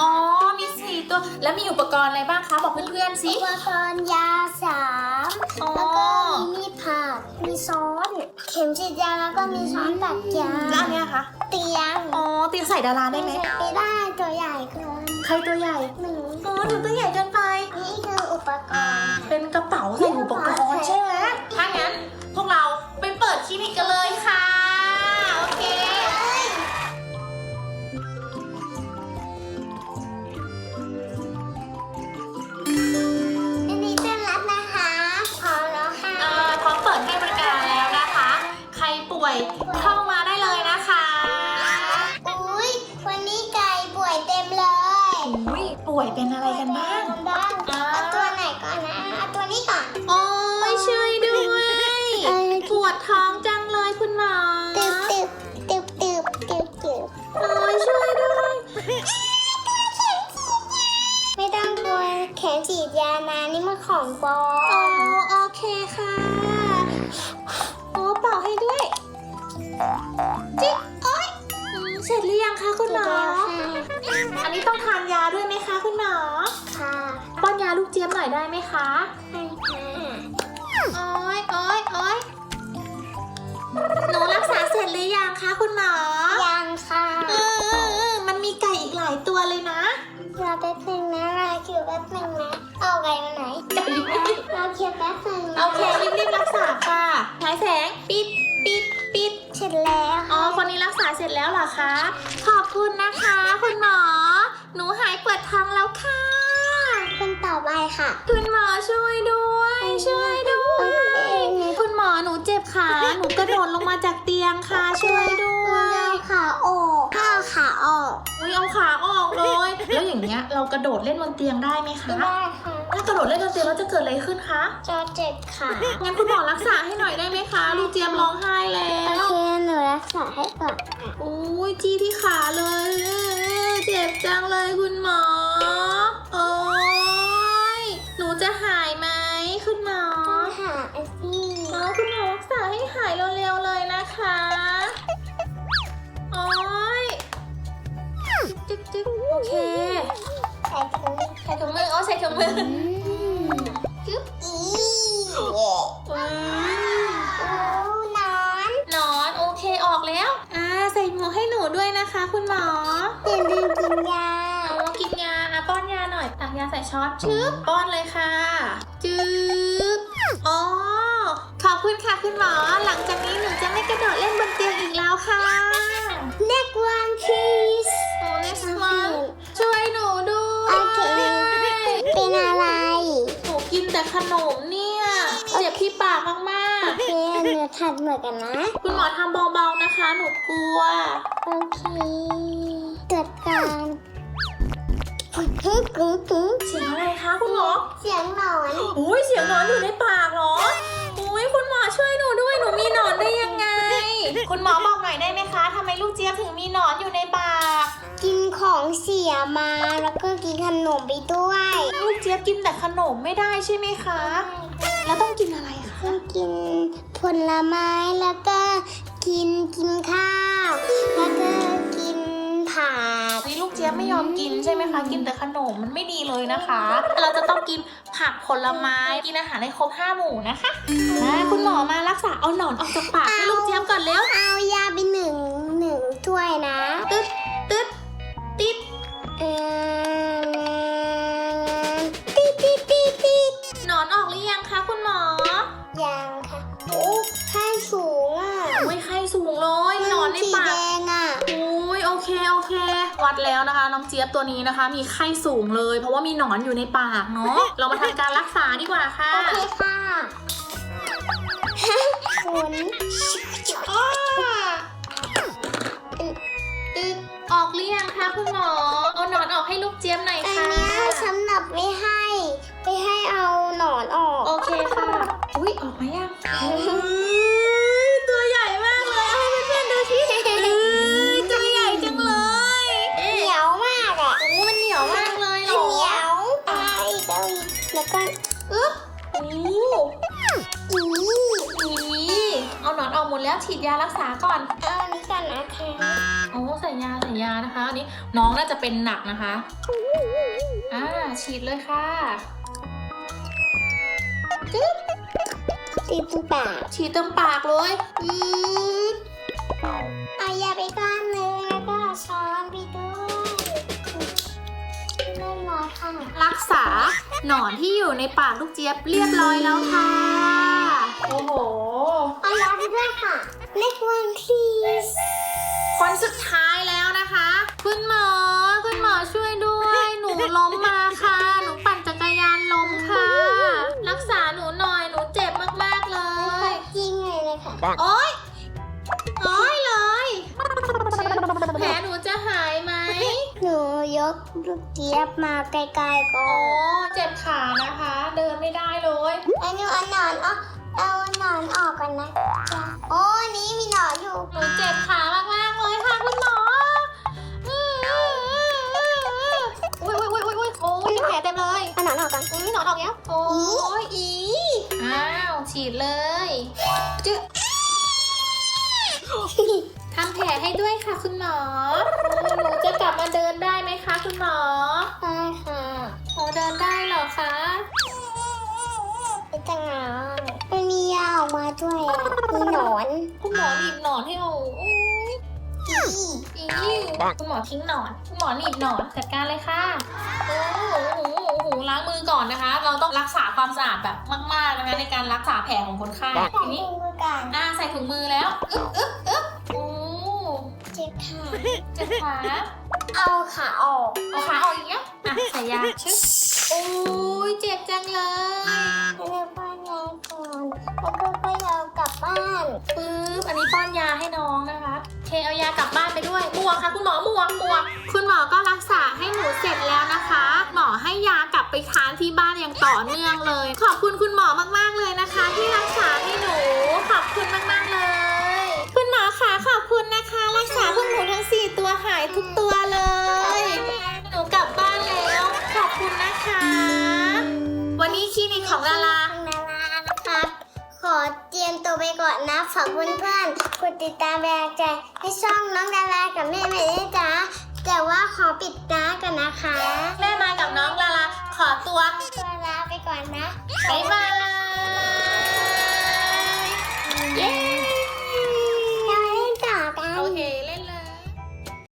อ๋อ มีสี่ตัว แล้วมีอุปกรณ์อะไรบ้างคะ บอกเพื่อนๆสิ อุปกรณ์ยาสามอ๋อ แล้วก็มีมีดผ่ามีซ้อน เข็มฉีดยาแล้วก็มีช้อนตัดยาแล้วอันเนี้ยคะ เตียงอ๋อเตียงใส่ดาราได้ไหม ไม่ได้ตัวใหญ่เกินใครตัวใหญ่หนึ่งอ๋อหนูตัวใหญ่เกินไป นี่คืออุปกรณ์ เป็นกระเป๋าใส่อุปกรณ์ใช่ไหมถ้างั้น พวกเราไปเปิดคลินิกกันเลยค่ะ ป่วยเป็นอะไรกันบ้าง บ้างอ่าเอาตัวไหนก่อนนะเอาตัวนี้ก่อน โอ้ยช่วยด้วยเออปวดท้องจังเลยคุณหมอ ตึบตึบตึบตึบตึบตึบโอ้ยช่วยด้วย ไม่ต้องกลัวแขนฉีดยานะนี่มันของปลออ๋อมโอเคค่ะ โอ้เป่าให้ด้วยจิ๊กโอ๊ยอืมเสร็จหรือยังคะคุณหมอ อันนี้ต้องทานยาด้วยไหมคะคุณ หมอค่ะป้อนยาลูกเจี๊ยบหน่อยได้ไหมคะ ให้ค่ะโอ๊ยโอ๊ยโอ๊ยหนูรักษาเสร็จหรือยังคะคุณหมอ ยังค่ะเออเออเออมันมีไก่อีกหลายตัวเลยนะรอแป๊บนึงนะรอคิวแป๊บนึงนะ เอาไก่มาไหนรอคิวแป๊บนึงนะโอเครีบๆรักษาค่ะฉายแสงปิดปิดปิดเสร็จแล้ว อ๋อ คนนี้รักษาเสร็จแล้วเหรอคะ ขอบคุณนะคะ คุณหมอ หนูหายปวดท้องแล้วค่ะ คนต่อไปค่ะ คุณหมอช่วยด้วย ช่วยด้วย คุณหมอหนูเจ็บขา หนูกระโดดลงมาจากเตียงค่ะ ช่วยด้วยเอาขาออกถ้าเอาขาออกอุ้ยเอาขาออกเลย แล้วอย่างเงี้ยเรากระโดดเล่นบนเตียงได้ไหมคะไม่ได้ค่ะถ้ากระโดดเล่นบนเตียงแล้วจะเกิดอะไรขึ้นคะ จะเจ็บขางั้นคุณหมอรักษาให้หน่อยได้ไหมคะลูกเจี๊ยบร้องไห้แล้โอว เคหนูรักษาให้ก่อน อุ้ยจี้ที่ขาเลย เจ็บจังเลยคุณหมอ โอ้ยหนูจะหายไหมคุณหมอหาไอ้พี่อ๋อคุณหมอรักษาให้หายเร็วๆเลยนะคะ โอ้ยจิ๊กจิ๊กโอเค ใส่ถุงใส่ถุงมืออ๋อใส่ถุงมือ อนยาหน่อยตักยาใส่ช้อนชึบป้อนเลยค่ะจึ๊บอ๋อ ขอบคุณค่ะคุณหมอ หลังจากนี้หนูจะไม่กระโดดเล่นบนเตียงอีกแล้วค่ะเล็กวันพีซโอ้ next one ช่วยหนูด้วโอเคยเป็นอะไร หนูกินแต่ขนมเนี่ย เจ็บที่ปากมากโอเคเนื้อถัดเหมือนกันนะๆคุณหมอทำเบาๆนะคะ หนูกลัว โอเคจัดการ ฮึกฮึกฮึกเสียงอะไรคะคุณหมอ เสียงหนอนอุ้ยเสียงหนอนอยู่ในปากเหรอ อุ้ยคุณหมอช่วยหนูด้วยหนูมีหนอนได้ยังไง คุณหมอบอกหน่อยได้ไหมคะทำไมลูกเจี๊ยบถึงมีหนอนอยู่ในปาก กินของเสียมาแล้วก็กินขนมไปด้วย ลูกเจี๊ยบกินแต่ขนมไม่ได้ใช่ไหมคะ แล้วต้องกินอะไรคะต้องกินผลไม้แล้วก็กินกินข้าวแล้วก็ กินผักนี่ลูกเจี๊ยบไม่ยอมกินใช่ไหมคะ กินแต่ขนมมันไม่ดีเลยนะคะ เราจะต้องกินผักผลไม้กินอาหารให้ครบห้าหมู่นะคะอ่าคุณหมอมารักษาเอาหนอนออกจากปากให้ลูกเจี๊ยบก่อนเร็วเอายาไปหนึ่งหนึ่งถ้วยนะ ตึ๊ดตึ๊ดติดเออ เจี๊ยบตัวนี้นะคะ มีไข้สูงเลย เพราะว่ามีหนอนอยู่ในปากเนาะเรามาทำการรักษาดีกว่าค่ะโอเคค่ะคุณอ้าตึ๊ดออกหรือยังคะคุณหมอ อึ๊บโอ้อีอีอ๋อเอาหนอนออกหมดแล้วฉีดยารักษาก่อน เอาอันนี้ก่อนนะคะโอ้ใส่ยาใส่ยานะคะอันนี้น้องน่าจะเป็นหนักนะคะ อ่าฉีดเลยค่ะจึ๊บตีตรงปากฉีดตรงปากเลยอืดเอายาไปก้อนเลยแล้วก็ช้อนไปด้วย ร้อยค่ะรักษาหนอนที่อยู่ในปากลูกเจี๊ยบเรียบร้อยแล้วค่ะ โอ้โหเอายาไปด้วยค่ะ next one please คนสุดท้ายแล้วนะคะ คุณหมอ คุณหมอช่วยด้วย หนูล้มมาค่ะ หนูปั่นจักรยานล้มค่ะ รักษาหนูหน่อย หนูเจ็บมากๆเลย จริงเลยเลยค่ะ โอ๊ย นูยกลูกเจี๊ยบมาไกลๆก่อ๋ออนเจ็บขานะคะ เดินไม่ได้เลย อันนี้เอาหนอนออกเอาหนอนออกก่อนนะจ๊ะโอ้อันนี้มีหนอนอยู่หนูเจ็บขามากๆเลยค่ะคุณหมออื้ออื้ออื้ออื้ออุ้ยอุ้ยอุ้ยอุ้ยอุ้ยโอ้ยมีแผลเต็มเลยเอาหนอนออกก่อน อุ้ยหนอนออกแล้วโอ้ยอี อ้าว ฉีดเลยจึ๊ะทำแผลให้ด้วยค่ะคุณหมอโอ้หนูจะกลับม ด้วยอะมีหนอนคุณหมอหนีบหนอนให้เราโอ้ยอีอีคุณหมอทิ้งหนอนคุณหมอหนีบหนอนจัดการเลยค่ะโอ้โหโอ้โหโอ้โหล้างมือก่อนนะคะ เราต้องรักษาความสะอาดแบบมาก ๆนะคะในการรักษาแผลของคนไข้ใส่ทีนี้ถุงมือก่อนอ่าใส่ถุงมือแล้วอึ๊บอึ๊บอึ๊บโอ้เจ็บค่ะเจ็บขาเอาขาออก เอาขาออกอีกแล้วอะใส่ยาชึบโอ้ยเจ็บจังเลย อนแล้วก็ก็ยาวกลับบ้านปึ๊บอันนี้ป้อนยาให้น้องนะคะเคเอายากลับบ้านไปด้วยหมวกค่ะคุณหมอหมวกหมวกคุณหมอก็รักษาให้หนูเสร็จแล้วนะคะ หมอให้ยากลับไปทานที่บ้านอย่างต่อเนื่องเลย ขอบคุณคุณหมอมากๆเลยนะคะ ที่รักษา ก่อนนะขอบคุณเพื่อนกดติดตามแรงใจให้ช่องน้องดารากับแม่ใม่ด้จ้าแต่ว่าขอปิดตากันนะคะ แม่มากับน้องลาลาขอตัวตัลาไปก่อนนะ บ๊ายบาย